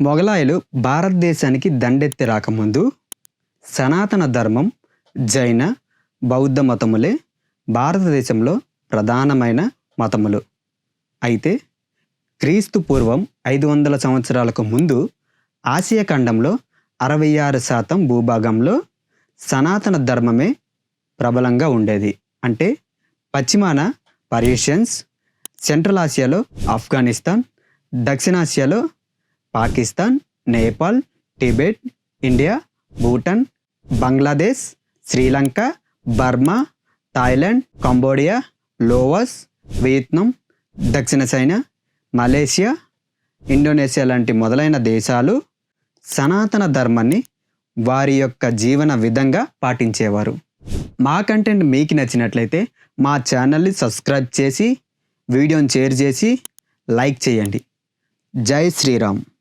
మొఘలాయులు భారతదేశానికి దండెత్తి రాకముందు సనాతన ధర్మం జైన బౌద్ధ మతములే భారతదేశంలో ప్రధానమైన మతములు. అయితే క్రీస్తు పూర్వం ఐదు వందల సంవత్సరాలకు ముందు ఆసియా ఖండంలో అరవై ఆరు శాతం భూభాగంలో సనాతన ధర్మమే ప్రబలంగా ఉండేది. అంటే పశ్చిమాన పర్షియన్స్ సెంట్రల్ ఆసియాలో Afghanistan దక్షిణాసియాలో Pakistan Nepal Tibet India Bhutan Bangladesh Sri Lanka Burma Thailand Cambodia Laos Vietnam దక్షిణ చైనా మలేషియా ఇండోనేషియా లాంటి మొదలైన దేశాలు సనాతన ధర్మాన్ని వారి యొక్క జీవన విధంగా పాటించేవారు. మా కంటెంట్ మీకు నచ్చినట్లయితే మా ఛానల్ని సబ్స్క్రైబ్ చేసి వీడియోని షేర్ చేసి లైక్ చేయండి. జై శ్రీరామ్.